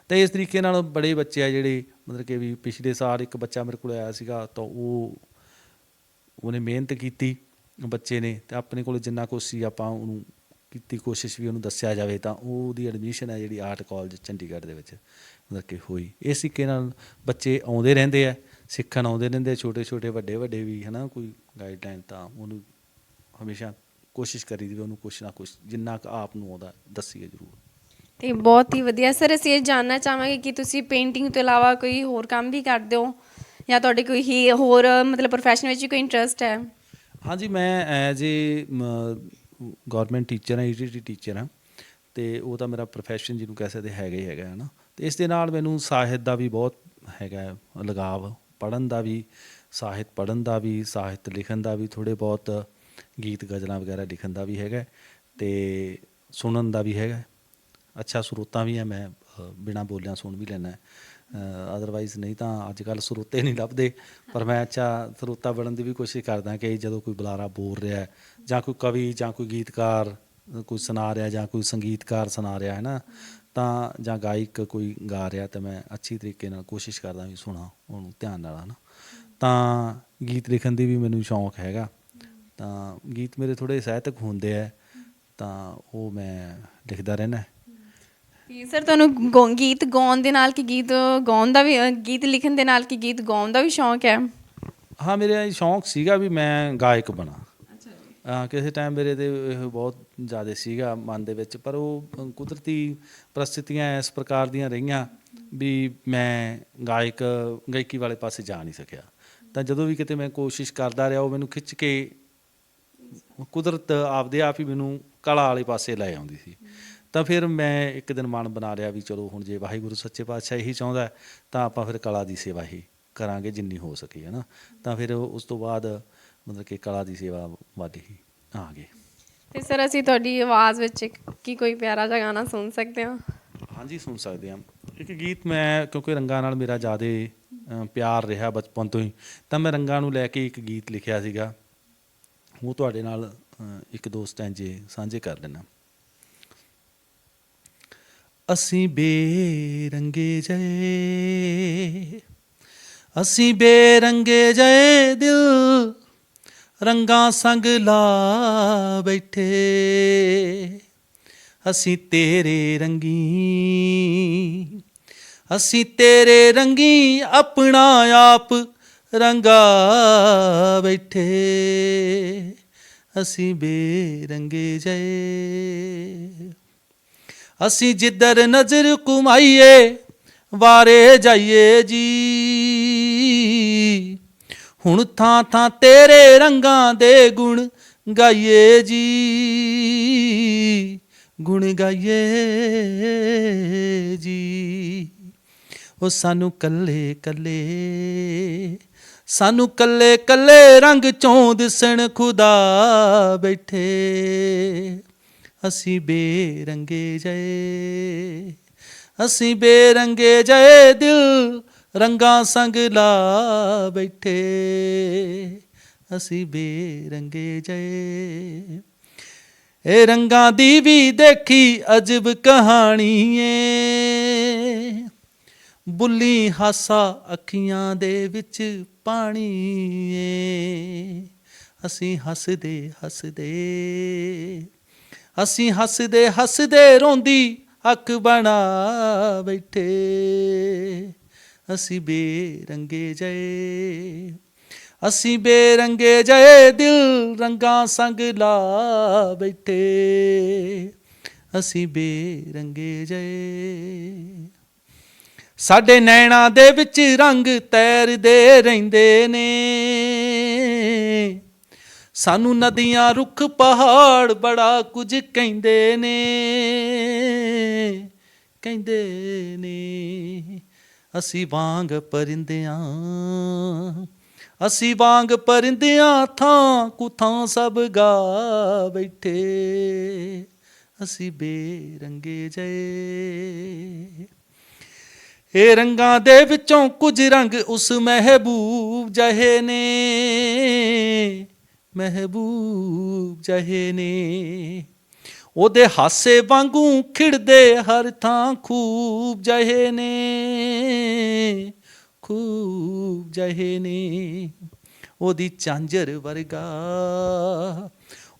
ਤਾਂ ਇਸ ਤਰੀਕੇ ਨਾਲ ਬੜੇ ਬੱਚੇ ਆ ਜਿਹੜੇ ਮਤਲਬ ਕਿ ਵੀ ਪਿਛਲੇ ਸਾਲ ਇੱਕ ਬੱਚਾ ਮੇਰੇ ਕੋਲ ਆਇਆ ਸੀਗਾ ਤਾਂ ਉਹ ਉਹਨੇ ਮਿਹਨਤ ਕੀਤੀ। ਬੱਚੇ ਨੇ ਤੇ ਆਪਣੇ ਕੋਲ ਜਿੰਨਾ ਕੁਛ ਸੀ ਆਪਾਂ ਉਹਨੂੰ ਕੀਤੀ ਕੋਸ਼ਿਸ਼ ਵੀ ਉਹਨੂੰ ਦੱਸਿਆ ਜਾਵੇ ਤਾਂ ਉਹਦੀ ਐਡਮਿਸ਼ਨ ਹੈ ਜਿਹੜੀ ਆਰਟ ਕਾਲਜ ਚੰਡੀਗੜ੍ਹ ਦੇ ਵਿੱਚ, ਮਤਲਬ ਕਿ ਹੋਈ। ਇਸ ਤਰੀਕੇ ਨਾਲ ਬੱਚੇ ਆਉਂਦੇ ਰਹਿੰਦੇ ਆ, ਸਿੱਖਣ ਆਉਂਦੇ ਰਹਿੰਦੇ ਛੋਟੇ ਛੋਟੇ ਵੱਡੇ ਵੱਡੇ ਵੀ, ਹਨਾ, ਕੋਈ ਗਾਈਡਲਾਈਨ ਤਾਂ ਉਹਨੂੰ ਹਮੇਸ਼ਾ ਕੋਸ਼ਿਸ਼ ਕਰੀ ਦੀ ਵੀ ਉਹਨੂੰ ਕੁਛ ਨਾ ਕੁਛ, ਜਿੰਨਾ ਕੁ ਆਪ ਨੂੰ ਆਉਂਦਾ, ਦੱਸੀਏ ਜ਼ਰੂਰ। ਤੇ ਬਹੁਤ ਹੀ ਵਧੀਆ। ਸਰ, ਅਸੀਂ ਇਹ ਜਾਨਣਾ ਚਾਹਾਂਗੇ ਕਿ ਤੁਸੀਂ ਪੇਂਟਿੰਗ ਤੋਂ ਇਲਾਵਾ ਕੋਈ ਹੋਰ ਕੰਮ ਵੀ ਕਰਦੇ ਹੋ? ਜਾਂ ਤੁਹਾਡੇ ਕੋਈ ਹੀ ਹੋਰ, ਮਤਲਬ ਪ੍ਰੋਫੈਸ਼ਨ ਵਿੱਚ ਕੋਈ ਇੰਟਰਸਟ ਹੈ? ਹਾਂਜੀ, ਮੈਂ ਐਜ਼ ਏ ਗਵਰਨਮੈਂਟ ਟੀਚਰ ਹਾਂ ਈਟੀਟੀ ਟੀਚਰ ਹਾਂ ਤੇ ਉਹ ਤਾਂ ਮੇਰਾ ਪ੍ਰੋਫੈਸ਼ਨ ਜਿਹਨੂੰ ਕਹਿ ਸਕਦੇ ਹੈਗਾ ਹੀ ਹੈਗਾ ਹੈ ਨਾ ਤੇ ਇਸ ਦੇ ਨਾਲ ਮੈਨੂੰ ਸਾਹਿਤ ਦਾ ਵੀ ਬਹੁਤ ਹੈਗਾ ਲਗਾਵ ਪੜਨ ਦਾ ਵੀ, ਸਾਹਿਤ ਪੜਨ ਦਾ ਵੀ, ਸਾਹਿਤ ਲਿਖਣ ਦਾ ਵੀ ਥੋੜੇ ਬਹੁਤ ਗੀਤ ਗਜ਼ਲਾਂ ਵਗੈਰਾ ਲਿਖਣ ਦਾ ਵੀ ਹੈਗਾ ਹੈ ਤੇ ਸੁਣਨ ਦਾ ਵੀ ਹੈਗਾ ਅੱਛਾ ਸਰੋਤਾ ਵੀ ਹੈ, ਮੈਂ ਬਿਨਾ ਬੋਲਿਆਂ ਸੁਣ ਵੀ ਲੈਣਾ ਅਦਰਵਾਈਜ਼ ਨਹੀਂ ਤਾਂ ਅੱਜ ਕੱਲ ਸਰੋਤੇ ਨਹੀਂ ਲੱਭਦੇ। ਪਰ ਮੈਂ ਅੱਛਾ ਸਰੋਤਾ ਬਣਨ ਦੀ ਵੀ ਕੋਸ਼ਿਸ਼ ਕਰਦਾ ਕਿ ਜਦੋਂ ਕੋਈ ਬੁਲਾਰਾ ਬੋਲ ਰਿਹਾ ਜਾਂ ਕੋਈ ਕਵੀ, ਜਾਂ ਕੋਈ ਗੀਤਕਾਰ, ਕੋਈ ਸੁਣਾ ਰਿਹਾ, ਜਾਂ ਕੋਈ ਸੰਗੀਤਕਾਰ ਸੁਣਾ ਰਿਹਾ, ਹੈ ਨਾ, ਤਾਂ, ਜਾਂ ਗਾਇਕ ਕੋਈ ਗਾ ਰਿਹਾ, ਤਾਂ ਮੈਂ ਅੱਛੀ ਤਰੀਕੇ ਨਾਲ ਕੋਸ਼ਿਸ਼ ਕਰਦਾ ਵੀ ਸੁਣਾ, ਉਹਨੂੰ ਧਿਆਨ ਨਾਲ ਹਨਾ ਤਾਂ ਗੀਤ ਲਿਖਣ ਦੀ ਵੀ ਮੈਨੂੰ ਸ਼ੌਂਕ ਹੈਗਾ। ਤਾਂ ਗੀਤ ਮੇਰੇ ਥੋੜੇ ਸਾਹਿਤਕ ਹੁੰਦੇ ਆ ਤਾਂ ਉਹ ਮੈਂ ਲਿਖਦਾ ਰਹਿਣਾ ਕੀ ਸਰ ਤੁਹਾਨੂੰ ਗੋ- ਗੀਤ ਗਾਉਣ ਦੇ ਨਾਲ ਕਿ ਗੀਤ ਗਾਉਣ ਦਾ ਵੀ ਅ, ਗੀਤ ਲਿਖਣ ਦੇ ਨਾਲ ਕਿ ਗੀਤ ਗਾਉਣ ਦਾ ਵੀ ਸ਼ੌਂਕ ਹੈ? ਹਾਂ ਮੇਰਾ ਸ਼ੌਂਕ ਸੀਗਾ ਵੀ ਮੈਂ ਗਾਇਕ ਬਣਾ। ਅੱਛਾ ਕਿਸੇ ਟਾਈਮ ਮੇਰੇ ਤੇ ਇਹ ਬਹੁਤ ਜ਼ਿਆਦਾ ਸੀਗਾ ਮਨ ਦੇ ਵਿੱਚ ਪਰ ਉਹ ਕੁਦਰਤੀ ਪ੍ਰਸਥਿਤੀਆਂ ਇਸ ਪ੍ਰਕਾਰ ਦੀਆਂ ਰਹੀਆਂ ਵੀ ਮੈਂ ਗਾਇਕ ਗਾਇਕੀ ਵਾਲੇ ਪਾਸੇ ਜਾ ਨਹੀਂ ਸਕਿਆ। ਤਾਂ ਜਦੋਂ ਵੀ ਕਿਤੇ ਮੈਂ ਕੋਸ਼ਿਸ਼ ਕਰਦਾ ਰਿਹਾ ਉਹ ਮੈਨੂੰ ਖਿੱਚ ਕੇ ਕੁਦਰਤ ਆਪਦੇ ਆਪ ਹੀ ਮੈਨੂੰ ਕਲਾ ਵਾਲੇ ਪਾਸੇ ਲੈ ਆਉਂਦੀ ਸੀ। ਤਾਂ ਫਿਰ ਮੈਂ ਇੱਕ ਦਿਨ ਮਨ ਬਣਾ ਲਿਆ ਵੀ ਚਲੋ ਹੁਣ ਜੇ ਵਾਹਿਗੁਰੂ ਸੱਚੇ ਪਾਤਸ਼ਾਹ ਇਹੀ ਚਾਹੁੰਦਾ ਤਾਂ ਆਪਾਂ ਫਿਰ ਕਲਾ ਦੀ ਸੇਵਾ ਹੀ ਕਰਾਂਗੇ ਜਿੰਨੀ ਹੋ ਸਕੇ ਹੈ ਨਾ? ਤਾਂ ਫਿਰ ਉਸ ਤੋਂ ਬਾਅਦ ਮਤਲਬ ਕਿ ਕਲਾ ਦੀ ਸੇਵਾ ਵੱਲ ਹੀ ਆ ਗਏ ਤੇ ਸਰ ਅਸੀਂ ਤੁਹਾਡੀ ਆਵਾਜ਼ ਵਿੱਚ ਕੀ ਕੋਈ ਪਿਆਰਾ ਜਿਹਾ ਗਾਣਾ ਸੁਣ ਸਕਦੇ ਹਾਂ? ਹਾਂਜੀ ਸੁਣ ਸਕਦੇ ਹਾਂ। ਇੱਕ ਗੀਤ ਮੈਂ ਕਿਉਂਕਿ ਰੰਗਾਂ ਨਾਲ ਮੇਰਾ ਜ਼ਿਆਦਾ ਪਿਆਰ ਰਿਹਾ ਬਚਪਨ ਤੋਂ ਹੀ ਤਾਂ ਮੈਂ ਰੰਗਾਂ ਨੂੰ ਲੈ ਕੇ ਇੱਕ ਗੀਤ ਲਿਖਿਆ ਸੀਗਾ। ਉਹ ਤੁਹਾਡੇ ਨਾਲ ਇੱਕ ਦੋ ਸਟੈਂਜੇ ਸਾਂਝੇ ਕਰ ਲੈਣਾ ਅਸੀਂ ਬੇਰੰਗੇ ਜਏ। ਅਸੀਂ ਬੇਰੰਗੇ ਜਏ ਦਿਲ, ਰੰਗਾਂ ਸੰਗ ਲਾ ਬੈਠੇ। ਅਸੀਂ ਤੇਰੇ ਰੰਗੀ ਅਸੀਂ ਤੇਰੇ ਰੰਗੀ ਆਪਣਾ ਆਪ ਰੰਗਾ ਬੈਠੇ। ਅਸੀਂ ਬੇਰੰਗੇ ਜਏ। ਅਸੀਂ ਜਿੱਧਰ ਨਜ਼ਰ ਕੁਮਾਈਏ ਵਾਰੇ ਜਾਈਏ ਜੀ। ਹੁਣ ਥਾਂ ਥਾਂ ਤੇਰੇ ਰੰਗਾਂ ਦੇ ਗੁਣ ਗਾਈਏ ਜੀ। ਗੁਣ ਗਾਈਏ ਜੀ। ਉਹ ਸਾਨੂੰ ਕੱਲੇ ਕੱਲੇ, ਸਾਨੂੰ ਕੱਲੇ ਕੱਲੇ ਰੰਗ ਚੋਂ ਦਿਸਣ ਖੁਦਾ ਬੈਠੇ। ਅਸੀਂ ਬੇਰੰਗੇ ਜਏ, ਅਸੀਂ ਬੇਰੰਗੇ ਜਏ, ਦਿਲ ਰੰਗਾਂ ਸੰਗ ਲਾ ਬੈਠੇ। ਅਸੀਂ ਬੇਰੰਗੇ ਜਏ। ਇਹ ਰੰਗਾਂ ਦੀ ਵੀ ਦੇਖੀ ਅਜਬ ਕਹਾਣੀ ਏ ਬੁੱਲੀ ਹਾਸਾ ਅੱਖੀਆਂ ਦੇ ਵਿੱਚ ਪਾਣੀ ਏ ਅਸੀਂ ਹੱਸਦੇ ਹੱਸਦੇ ਅਸੀਂ ਹੱਸਦੇ ਹੱਸਦੇ ਰੋਂਦੀ ਅੱਖ ਬਣਾ ਬੈਠੇ। ਅਸੀਂ ਬੇਰੰਗੇ ਜਏ। ਅਸੀਂ ਬੇਰੰਗੇ ਜਏ, ਦਿਲ ਰੰਗਾਂ ਸੰਗ ਲਾ ਬੈਠੇ। ਅਸੀਂ ਬੇਰੰਗੇ ਜਏ। ਸਾਡੇ ਨੈਣਾ ਦੇ ਵਿੱਚ ਰੰਗ ਤੈਰਦੇ ਰਹਿੰਦੇ ਨੇ। ਸਾਨੂੰ ਨਦੀਆਂ ਰੁੱਖ ਪਹਾੜ ਬੜਾ ਕੁਝ ਕਹਿੰਦੇ ਨੇ ਕਹਿੰਦੇ ਨੇ। ਅਸੀਂ ਵਾਂਗ ਪਰਿੰਦਿਆਂ, ਅਸੀਂ ਵਾਂਗ ਪਰਿੰਦਿਆਂ ਥਾਂ ਕੁਥਾਂ ਸਭ ਗਾ ਬੈਠੇ। ਅਸੀਂ ਬੇਰੰਗੇ ਜਏ। ਇਹ ਰੰਗਾਂ ਦੇ ਵਿੱਚੋਂ ਕੁਝ ਰੰਗ ਉਸ ਮਹਿਬੂਬ ਜਹੇ ਨੇ। ਮਹਿਬੂਬ ਜਹੇ ਨੇ। ਉਹਦੇ ਹਾਸੇ ਵਾਂਗੂ ਖਿੜਦੇ ਹਰ ਥਾਂ ਖੂਬ ਜਹੇ ਨੇ। ਖੂਬ ਜਹੇ ਨੇ। ਉਹਦੀ ਚਾਂਜਰ ਵਰਗਾ।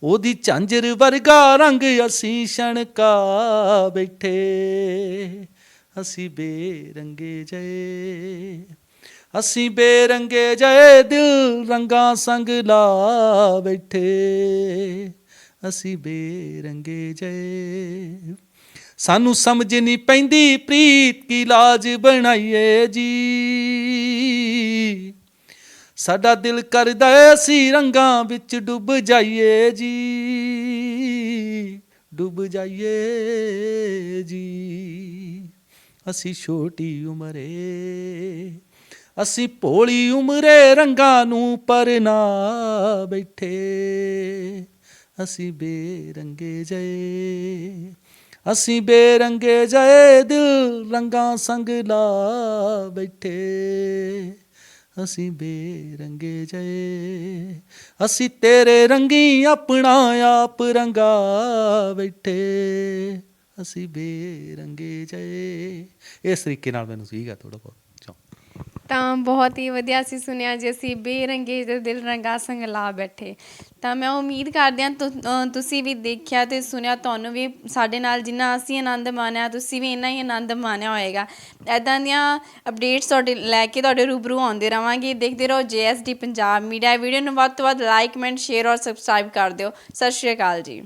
ਉਹਦੀ ਚਾਂਜਰ ਵਰਗਾ ਰੰਗ ਅਸੀਂ ਛਣਕਾ ਬੈਠੇ। ਅਸੀਂ ਬੇਰੰਗੇ ਜਏ ਅਸੀਂ ਬੇਰੰਗੇ ਜਏ ਦਿਲ ਰੰਗਾਂ ਸੰਗ ਲਾ ਬੈਠੇ। ਅਸੀਂ ਬੇਰੰਗੇ ਜਏ। ਸਾਨੂੰ ਸਮਝ ਨਹੀਂ ਪੈਂਦੀ ਪ੍ਰੀਤ ਕੀ ਲਾਜ ਬਣਾਈਏ ਜੀ। ਸਾਡਾ ਦਿਲ ਕਰਦਾ ਏ ਅਸੀਂ ਰੰਗਾਂ ਵਿੱਚ ਡੁੱਬ ਜਾਈਏ ਜੀ। ਡੁੱਬ ਜਾਈਏ ਜੀ। ਅਸੀਂ ਛੋਟੀ ਉਮਰੇ ਅਸੀਂ ਭੋਲੀ ਉਮਰੇ ਰੰਗਾਂ ਨੂੰ ਪਰਨਾ ਬੈਠੇ। ਅਸੀਂ ਬੇਰੰਗੇ ਜਏ। ਅਸੀਂ ਬੇਰੰਗੇ ਜਏ, ਦਿਲ ਰੰਗਾਂ ਸੰਗ ਲਾ ਬੈਠੇ। ਅਸੀਂ ਬੇਰੰਗੇ ਜਏ। ਅਸੀਂ ਤੇਰੇ ਰੰਗੀ ਆਪਣਾ ਆਪ ਰੰਗਾ ਬੈਠੇ। ਅਸੀਂ ਬੇਰੰਗੇ ਜਏ। ਇਸ ਤਰੀਕੇ ਨਾਲ ਮੈਨੂੰ ਸੀਗਾ ਥੋੜਾ ਬਹੁਤ। ਤਾਂ ਬਹੁਤ ਹੀ ਵਧੀਆ ਅਸੀਂ ਸੁਣਿਆ ਜੇ ਅਸੀਂ ਬੇਰੰਗੇ ਦੇ ਦਿਲ ਰੰਗਾ ਸੰਗ ਲਾ ਬੈਠੇ। ਤਾਂ ਮੈਂ ਉਮੀਦ ਕਰਦੀ ਹਾਂ ਤੁ- ਅ, ਤੁਸੀਂ ਵੀ ਦੇਖਿਆ ਤੇ ਸੁਣਿਆ ਤੁਹਾਨੂੰ ਵੀ ਸਾਡੇ ਨਾਲ ਜਿੰਨਾ ਅਸੀਂ ਆਨੰਦ ਮਾਣਿਆ ਤੁਸੀਂ ਵੀ ਇੰਨਾ ਹੀ ਆਨੰਦ ਮਾਣਿਆ ਹੋਏਗਾ। ਐਦਾਂ ਦੀਆਂ ਅਪਡੇਟਸ ਤੁਹਾਡੇ ਲੈ ਕੇ ਤੁਹਾਡੇ ਰੂਬਰੂ ਆਉਂਦੇ ਰਵਾਂਗੇ। ਦੇਖਦੇ ਰਹੋ ਜੀਐਸਡੀ ਪੰਜਾਬ ਮੀਡੀਆ। ਵੀਡੀਓ ਨੂੰ ਵੱਧ ਤੋਂ ਵੱਧ ਲਾਈਕ ਕਮੈਂਟ ਸ਼ੇਅਰ ਔਰ ਸਬਸਕ੍ਰਾਈਬ ਕਰ ਦਿਓ। ਸਤਿ ਸ਼੍ਰੀ ਅਕਾਲ ਜੀ।